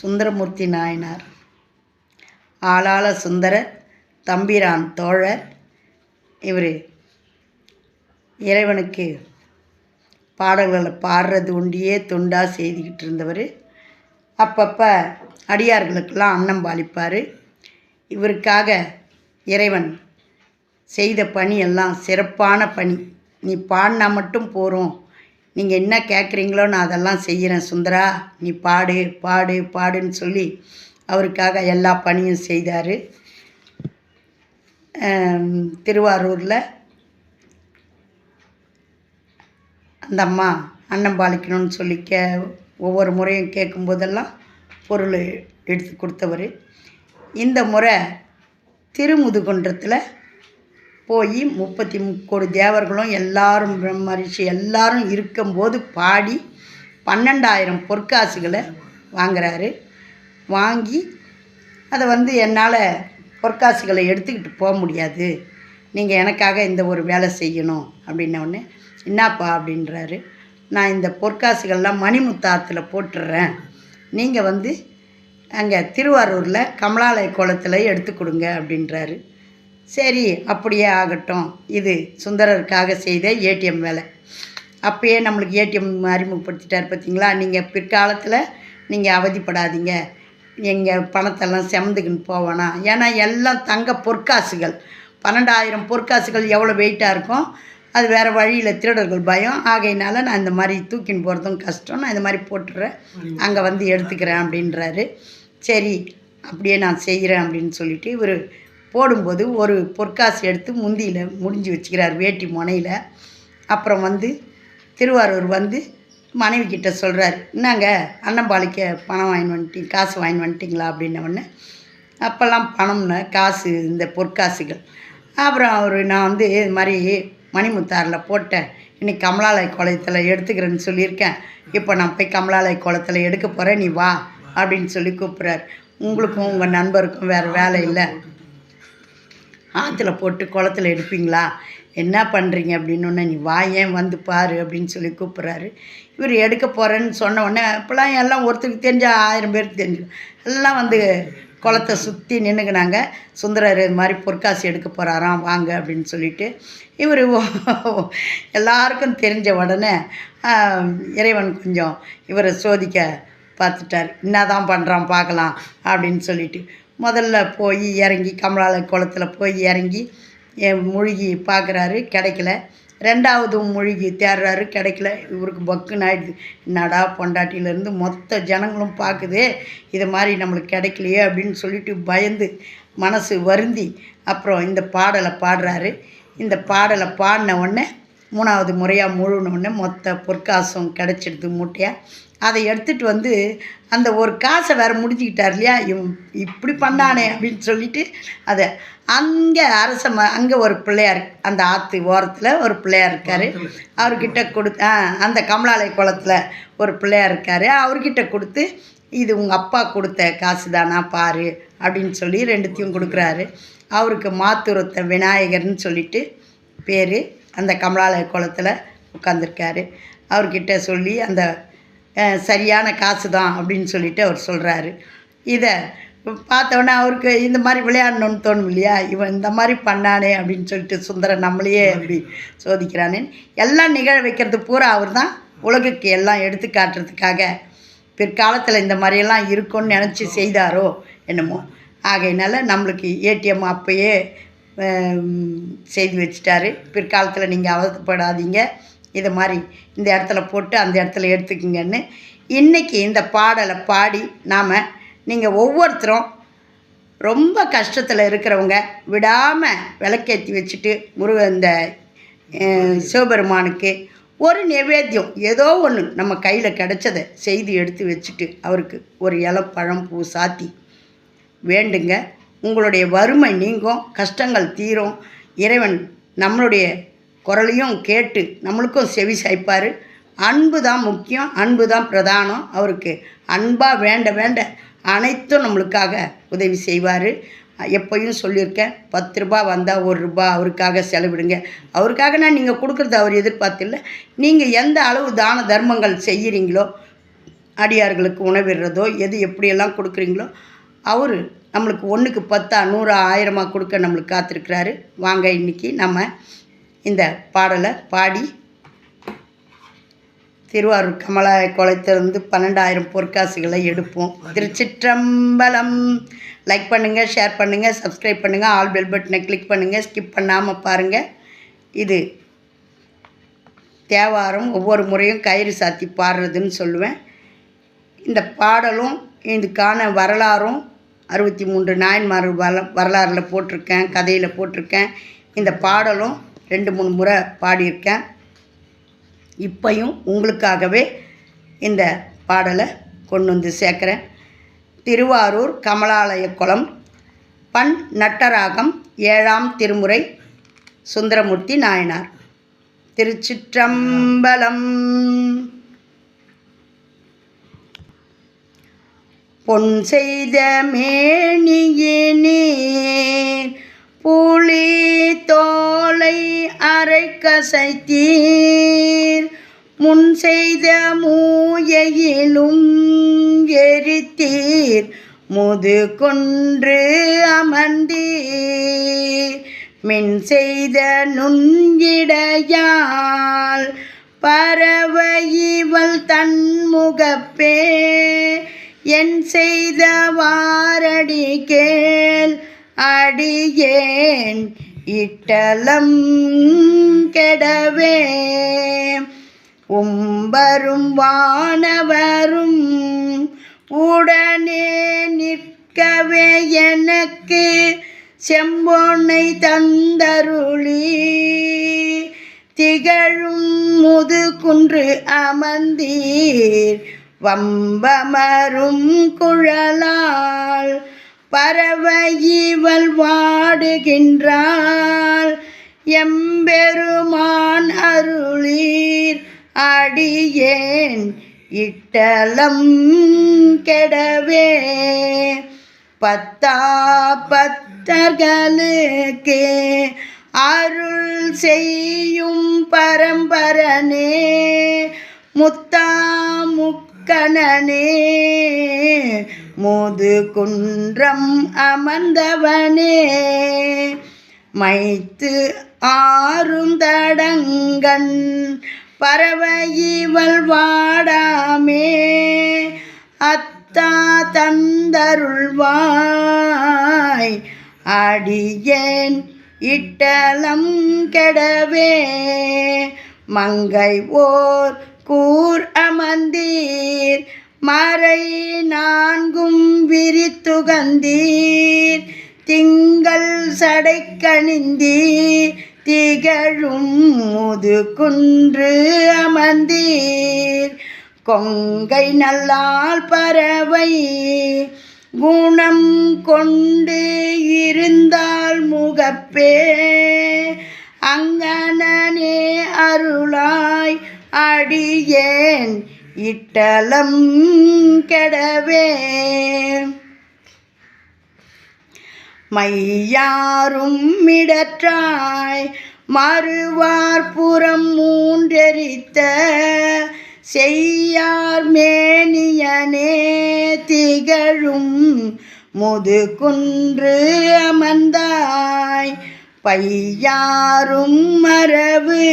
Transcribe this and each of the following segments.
சுந்தரமூர்த்தி நாயனார். ஆளாள சுந்தரர் தம்பிரான் தோழர் இவர். இறைவனுக்கு பாடல்களை பாடுறது ஒண்டியே தொண்டாக செய்துக்கிட்டு இருந்தவர். அப்பப்போ அடியார்களுக்கெல்லாம் அன்னம் பாலிப்பார். இவருக்காக இறைவன் செய்த பணி எல்லாம் சிறப்பான பணி. நீ பாடினா மட்டும் போகிறோம் நீங்கள் என்ன கேட்குறீங்களோ நான் அதெல்லாம் செய்கிறேன் சுந்தரா. நீ பாடு பாடு பாடுன்னு சொல்லி அவருக்காக எல்லா பணியும் செய்தார். திருவாரூரில் அந்த அம்மா அன்னம் பாலிக்கணும்னு சொல்லி கே ஒவ்வொரு முறையும் கேட்கும்போதெல்லாம் பொருள் எடுத்து கொடுத்தவர். இந்த முறை திருமுதுகுன்றத்தில் போய் முப்பத்தி முக்கோடி தேவர்களும் எல்லாரும் பிரம்மரிஷி எல்லாரும் இருக்கும்போது பாடி பன்னெண்டாயிரம் பொற்காசுகளை வாங்குறாரு. வாங்கி அதை வந்து என்னால் பொற்காசுகளை எடுத்துக்கிட்டு போக முடியாது. நீங்கள் எனக்காக இந்த ஒரு வேலை செய்யணும் அப்படின்னோடனே என்னப்பா? அப்படின்றாரு. நான் இந்த பொற்காசுகள்லாம் மணிமுத்தாத்தில் போட்டுடுறேன் நீங்கள் வந்து அங்கே திருவாரூரில் கமலாலய குளத்தில் எடுத்து கொடுங்க அப்படின்றாரு. சரி அப்படியே ஆகட்டும். இது சுந்தரருக்காக செய்த ஏடிஎம் வேலை. அப்பயே நம்மளுக்கு ஏடிஎம் அறிமுகப்படுத்திட்டார் பார்த்தீங்களா நீங்கள் பிற்காலத்தில் நீங்கள் அவதிப்படாதீங்க. எங்கள் பணத்தெல்லாம் செமந்துக்குன்னு போவேனா ஏன்னா எல்லாம் தங்க பொற்காசுகள். பன்னெண்டாயிரம் பொற்காசுகள் எவ்வளோ வெயிட்டாக இருக்கும்? அது வேறு வழியில் திருடர்கள் பயம். ஆகையினால நான் இந்த மாதிரி தூக்கின்னு போகிறதும் கஷ்டம். நான் இந்த மாதிரி போட்டுறேன். அங்கே வந்து எடுத்துக்கிறேன் அப்படின்றாரு. சரி அப்படியே நான் செய்கிறேன் அப்படின்னு சொல்லிட்டு இவர் போடும்போது ஒரு பொற்காசு எடுத்து முந்தியில் முடிஞ்சு வச்சுக்கிறார் வேட்டி முனையில். அப்புறம் வந்து திருவாரூர் வந்து மனைவி கிட்ட சொல்கிறார் என்னங்க அன்னம்பாளிக்க பணம் வாங்கி வந்துட்டீங்க காசு வாங்கி வந்துட்டிங்களா? அப்படின்னவுடனே அப்போல்லாம் பணம்னு காசு இந்த பொற்காசுகள். அப்புறம் அவர் நான் வந்து இது மாதிரி மணிமுத்தாரில் போட்டேன் இன்னைக்கு கமலாலய குளத்தில் எடுத்துக்கிறேன்னு சொல்லியிருக்கேன். இப்போ நான் போய் கமலாலய குளத்தில் எடுக்க போகிறேன் நீ வா அப்படின்னு சொல்லி கூப்பிட்றாரு. உங்களுக்கும் உங்கள் நண்பருக்கும் வேறு வேலை இல்லை. ஆற்றுல போட்டு குளத்துல எடுப்பீங்களா? என்ன பண்ணுறீங்க அப்படின்னு நீ வா ஏன் வந்து பாரு அப்படின்னு சொல்லி கூப்பிட்றாரு. இவர் எடுக்க போகிறேன்னு சொன்ன உடனே இப்போலாம் எல்லாம் ஒருத்தருக்கு தெரிஞ்ச ஆயிரம் பேருக்கு தெரிஞ்சு எல்லாம் வந்து குளத்தை சுற்றி நின்றுக்கினாங்க சுந்தரர் இது மாதிரி பொற்காசு எடுக்க போகிறாராம் வாங்க அப்படின்னு சொல்லிட்டு இவர் எல்லாருக்கும் தெரிஞ்ச உடனே இறைவன் கொஞ்சம் இவரை சோதிக்க பார்த்துட்டார். என்னதான் பண்ணுறான் பார்க்கலாம் அப்படின்னு சொல்லிட்டு முதல்ல போய் இறங்கி கமலாலய குளத்தில் போய் இறங்கி முழுகி பார்க்குறாரு கிடைக்கல. ரெண்டாவதும் முழுகி தேடுறாரு கிடைக்கல. இவருக்கு பக்குன்னு ஆயிடுது. என்னடா பொண்டாட்டியிலேருந்து மொத்த ஜனங்களும் பார்க்குது இது மாதிரி நம்மளுக்கு கிடைக்கலையே அப்படின்னு சொல்லிட்டு பயந்து மனசு வருந்தி அப்புறம் இந்த பாடலை பாடுறாரு. இந்த பாடலை பாடின உடனே மூணாவது முறையாக முழுன உடனே மொத்த பொற்காசும் கிடச்சிடுது மூட்டையாக அதை எடுத்துகிட்டு வந்து அந்த ஒரு காசை வேறு முடிச்சுக்கிட்டார் இல்லையா? இவன் இப்படி பண்ணானே அப்படின்னு சொல்லிட்டு அதை அங்கே அரச ம அங்கே ஒரு பிள்ளையார் அந்த ஆற்று ஓரத்தில் ஒரு பிள்ளையார் இருக்கார். அவர்கிட்ட கொடுத்து ஆ அந்த கமலாலய குளத்தில் ஒரு பிள்ளையார் இருக்கார். அவர்கிட்ட கொடுத்து இது உங்கள் அப்பா கொடுத்த காசு தானா பாரு அப்படின்னு சொல்லி ரெண்டுத்தையும் கொடுக்குறாரு. அவருக்கு மாத்துரத்த விநாயகர்னு சொல்லிட்டு பேர் அந்த கமலாலய குளத்தில் உட்காந்துருக்காரு அவர்கிட்ட சொல்லி அந்த சரியான காசு தான் அப்படின்னு சொல்லிட்டு அவர் சொல்கிறாரு இதை பார்த்தோன்னே அவருக்கு இந்த மாதிரி விளையாடணும்னு தோணும் இல்லையா? இவன் இந்த மாதிரி பண்ணானே அப்படின்னு சொல்லிட்டு சுந்தரன் நம்மளையே அப்படி சோதிக்கிறானே. எல்லாம் நிகழ வைக்கிறது பூரா அவர் தான் உலகுக்கு எல்லாம் எடுத்து காட்டுறதுக்காக பிற்காலத்தில் இந்த மாதிரியெல்லாம் இருக்கும்னு நினச்சி செய்தாரோ என்னமோ. ஆகையினால நம்மளுக்கு ஏடிஎம் அப்பயே செய்து வச்சிட்டாரு. பிற்காலத்தில் நீங்கள் அவதப்படாதீங்க இது மாதிரி இந்த இடத்துல போட்டு அந்த இடத்துல எடுத்துக்கிங்கன்னு இன்றைக்கி இந்த பாடலை பாடி நாம் நீங்கள் ஒவ்வொருத்தரும் ரொம்ப கஷ்டத்தில் இருக்கிறவங்க விடாமல் விளக்கேற்றி வச்சுட்டு முருக இந்த சிவபெருமானுக்கு ஒரு நிவேத்தியம் ஏதோ ஒன்று நம்ம கையில் கிடச்சதை செய்து எடுத்து வச்சுட்டு அவருக்கு ஒரு இலை பழம் பூ சாத்தி வேண்டுங்க. உங்களுடைய வறுமை நீங்கும் கஷ்டங்கள் தீரும். இறைவன் நம்மளுடைய குரலையும் கேட்டு நம்மளுக்கும் செவி சாய்ப்பார். அன்பு தான் முக்கியம் அன்பு தான் பிரதானம். அவருக்கு அன்பாக வேண்ட வேண்ட அனைத்தும் நம்மளுக்காக உதவி செய்வார். எப்பயும் சொல்லியிருக்கேன் பத்து ரூபா வந்தால் ஒரு ரூபா அவருக்காக செலவிடுங்க. அவருக்காக நான் நீங்கள் கொடுக்குறது அவர் எதிர்பார்த்தில்ல. நீங்கள் எந்த அளவு தான தர்மங்கள் செய்கிறீங்களோ அடியார்களுக்கு உணவிடுறதோ எது எப்படியெல்லாம் கொடுக்குறீங்களோ அவர் நம்மளுக்கு ஒன்றுக்கு பத்தா நூறா ஆயிரமாக கொடுக்க நம்மளுக்கு காத்திருக்கிறாரு. வாங்க இன்றைக்கி நம்ம இந்த பாடலை பாடி திருவாரூர் கமலா குளத்திலிருந்து பன்னெண்டாயிரம் பொற்காசுகளை எடுப்போம். திருச்சிற்றம்பலம். லைக் பண்ணுங்கள் ஷேர் பண்ணுங்கள் சப்ஸ்கிரைப் பண்ணுங்கள் ஆல் பெல் பட்டனை கிளிக் பண்ணுங்கள் ஸ்கிப் பண்ணாமல் பாருங்கள் இது தேவாரம் ஒவ்வொரு முறையும் கயிறு சாத்தி பாடுறதுன்னு சொல்லுவேன். இந்த பாடலும் இதுக்கான வரலாறும் அறுபத்தி மூன்று நாயன்மார் வர வரலாறில் போட்டிருக்கேன் கதையில் போட்டிருக்கேன். இந்த பாடலும் ரெண்டு மூணு முறை பாடியிருக்கேன். இப்பையும் உங்களுக்காகவே இந்த பாடலை கொண்டு வந்து சேர்க்குறேன். திருவாரூர் கமலாலய குளம் பண் நட்டராகம் ஏழாம் திருமுறை சுந்தரமூர்த்தி நாயனார். திருச்சிற்றம்பலம். பொன் செய்த மேனியினே புலி தோ அரை கசைத்தீர் முன் செய்த மூயையிலும் எரித்தீர். முது கொன்று அமர்ந்தீர். மின் செய்த நுண்கிடையால் பறவை இவள் தன்முகப்பே. என் செய்த வாரடி கேள் அடியேன் இட்டலம் கெடவே. உம்பரும் வானவரும் உடனே நிற்கவே எனக்கு செம்பொன்னை தந்தருளி. திகழும் முது குன்று அமர்ந்தீர். வம்பமரும் குழலால் பறவை இவள் வாடுகின்றாள். எம்பெருமான் அருளீர் அடியேன். இட்டலம் கெடவே. பத்தா பத்தர்களுக்கு அருள் செய்யும் பரம்பரனே. முத்தா முக்கணனே. முது குன்றம் அமர்ந்தவனே. மைத்து ஆறும் தடங்கண் பறவை இவள் வாடாமே. அத்தா தந்தருள்வாய் அடியேன் இட்டலம் கெடவே. மங்கை ஓர் கூர் அமர்ந்தீர் மறை நான்கும் விரித்துகந்தீர். திங்கள் சடைக்கணிந்தி திகழும் முது குன்று அமர்ந்தீர். கொங்கை நல்லால் பறவை குணம் கொண்டு இருந்தால் முகப்பே. அங்கனே அருளாய் அடியேன். இட்டலம் கெடவே. மையாரும் மிடற்றாய் மறுவார்புறம் மூன்றெரித்த செய்யார் மேனியனே திகழும் முது குன்று அமர்ந்தாய். பையாரும் மரபு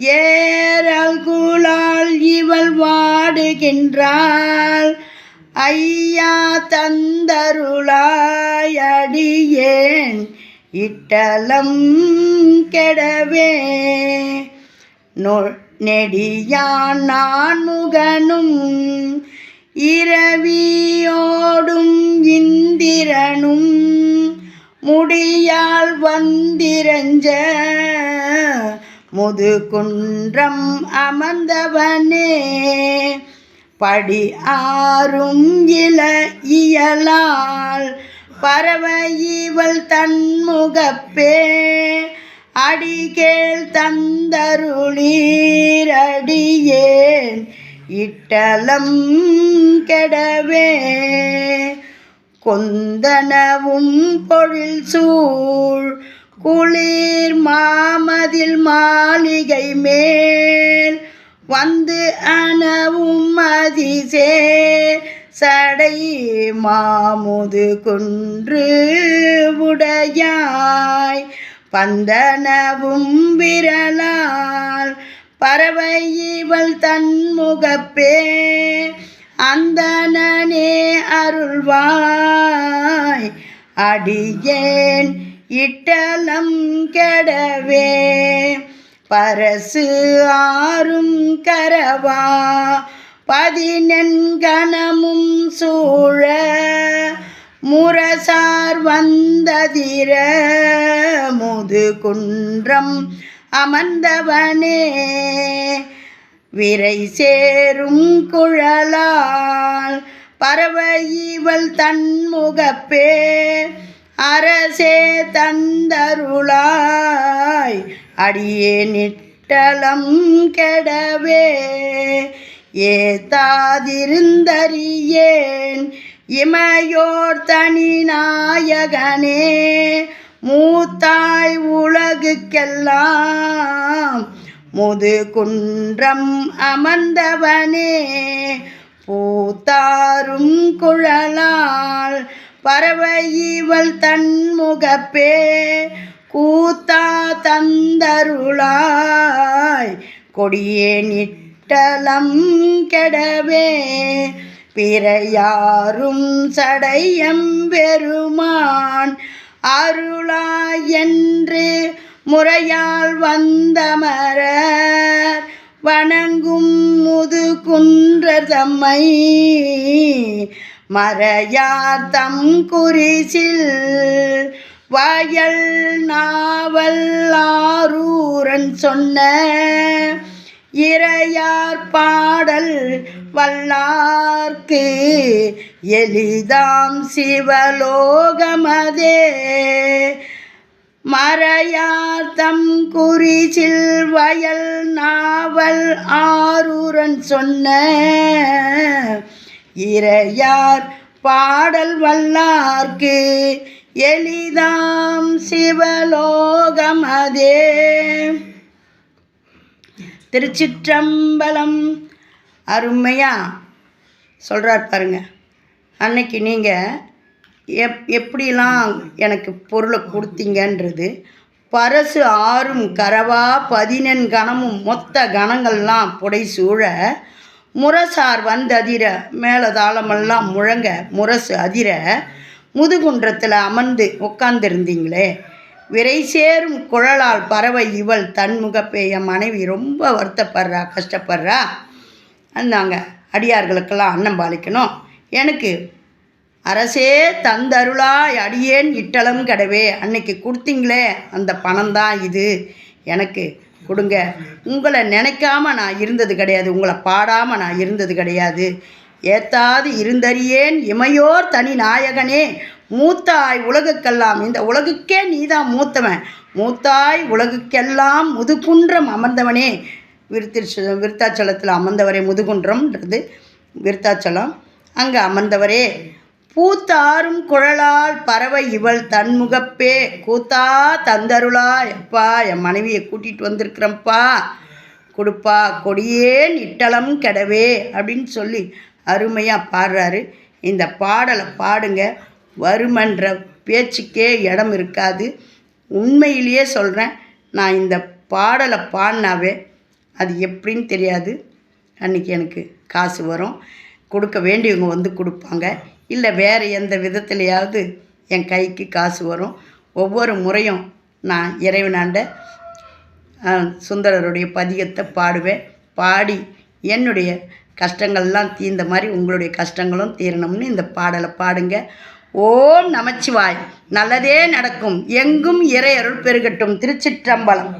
ஏறல் குழால் இவள் வாடுகின்றாள். ஐயா தந்தருளாயடியேன் இட்டலம் கெடவே. நொ நெடியான் நான் முகனும் இரவியோடும் இந்திரனும் முடியால் வந்திரஞ்ச முதுகுன்றம் அமர்ந்தவனே படி ஆறும் இல இயலால் பரவ இவள் தன்முகப்பே அடிகேள் தந்தருளீரடியேன் இட்டலம் கெடவே. கொந்தனவும் பொழில் சூழ் குளிர் மாமதில் மாளிகை மேல் வந்து அனவும் அதிசே சடை மாமுது குன்று உடையாய். பந்தனவும் விரலால் பறவை இவள் தன்முகப்பே அந்தனே அருள்வாய். அடியேன் இட்டலம் கெடவே. பரசு ஆறும் கரவா. பதினெண்கணமும் சூழ. முரசார் வந்ததிர. முது குன்றம் அமர்ந்தவனே. விரை சேரும் குழலால் பறவை இவள் தன்முகப்பே. அரசே தந்தருளாய். அடியே நிட்டலம் கெடவே ஏத்தாதிருந்தறியேன் இமையோர் தனி நாயகனே மூத்தாய் உலகுக்கெல்லாம் முது குன்றம் அமர்ந்தவனே பூத்தாரும் குழலால் பறவை இவள் தன்முகப்பே கூத்தா தந்தருளாய். கொடியே நிட்டலம் கெடவே பிறையாரும் சடையம் பெருமான். அருளாய் என்று முறையால் வந்தமரர் வணங்கும் முது குன்ற தம்மை. மறையாத்தம் குறிசில் வயல் நாவல் ஆரூரன் சொன்ன இறையார் பாடல் வல்லார்க்கு எளிதாம் சிவலோகமதே. மறையாத்தம் குறிச்சில் குறிசில் வயல் நாவல் ஆரூரன் சொன்ன இறையார் பாடல் வல்லார்க்கு எளிதாம் சிவலோகமதே திருச்சிற்றம்பலம் அருமையாக சொல்கிறார் பாருங்க. அன்னைக்கு நீங்கள் எப் எப்படிலாம் எனக்கு பொருளை கொடுத்தீங்கன்றது பரசு ஆறும் கரவா பதினெண் கணமும் மொத்த கணங்கள்லாம் புடை சூழ முரசார் வந்ததிர மேலதாளமெல்லாம் முழங்க முரசு அதிர முதுகுன்றத்தில் அமர்ந்து உட்காந்துருந்தீங்களே விரை சேரும் குழலால் பறவை இவள் தன்முகப்பே என் மனைவி ரொம்ப வருத்தப்படுறா கஷ்டப்படுறா. அந்தாங்க அடியார்களுக்கெல்லாம் அன்னம் பாலிக்கணும். எனக்கு அரசே தந்தருளாய் அடியேன் இட்டளம் கடவே. அன்னைக்கு கொடுத்தீங்களே அந்த பணம் தான் இது. எனக்கு கொடுங்க. உங்களை நினைக்காம நான் இருந்தது கிடையாது. உங்களை பாடாமல் நான் இருந்தது கிடையாது. ஏத்தாது இருந்தறியேன். இமையோர் தனி நாயகனே மூத்தாய் உலகுக்கெல்லாம் இந்த உலகுக்கே நீதான் மூத்தவன். மூத்தாய் உலகுக்கெல்லாம் முதுகுன்றம் அமர்ந்தவனே. விருத்திருச்ச விருத்தாச்சலத்தில் அமர்ந்தவரே முதுகுன்றம்ன்றது. விருத்தாச்சலம் அங்கே அமர்ந்தவரே. பூத்தாரும் குழலால் பறவை இவள் தன்முகப்பே. கூத்தா தந்தருளாய் அப்பா என் மனைவியை கூட்டிகிட்டு வந்திருக்கிறப்பா கொடுப்பா கொடியே நிட்டலம் கெடவே அப்படின்னு சொல்லி அருமையாக பாடுறாரு. இந்த பாடலை பாடுங்க. வருமன்ற பேச்சுக்கே இடம் இருக்காது. உண்மையிலேயே சொல்கிறேன் நான் இந்த பாடலை பாடினாவே அது எப்படின்னு தெரியாது. அன்றைக்கி எனக்கு காசு வரும். கொடுக்க வேண்டியவங்க வந்து கொடுப்பாங்க. இல்லை வேறு எந்த விதத்துலையாவது என் கைக்கு காசு வரும். ஒவ்வொரு முறையும் நான் இறைவனாண்ட சுந்தரருடைய பதிகத்தை பாடுவேன். பாடி என்னுடைய கஷ்டங்கள்லாம் தீர்ந்த மாதிரி உங்களுடைய கஷ்டங்களும் தீரணும்னு இந்த பாடலை பாடுங்க. ஓம் நமச்சிவாய். நல்லதே நடக்கும். எங்கும் இறை அருள் பெருகட்டும். திருச்சிற்றம்பலம்.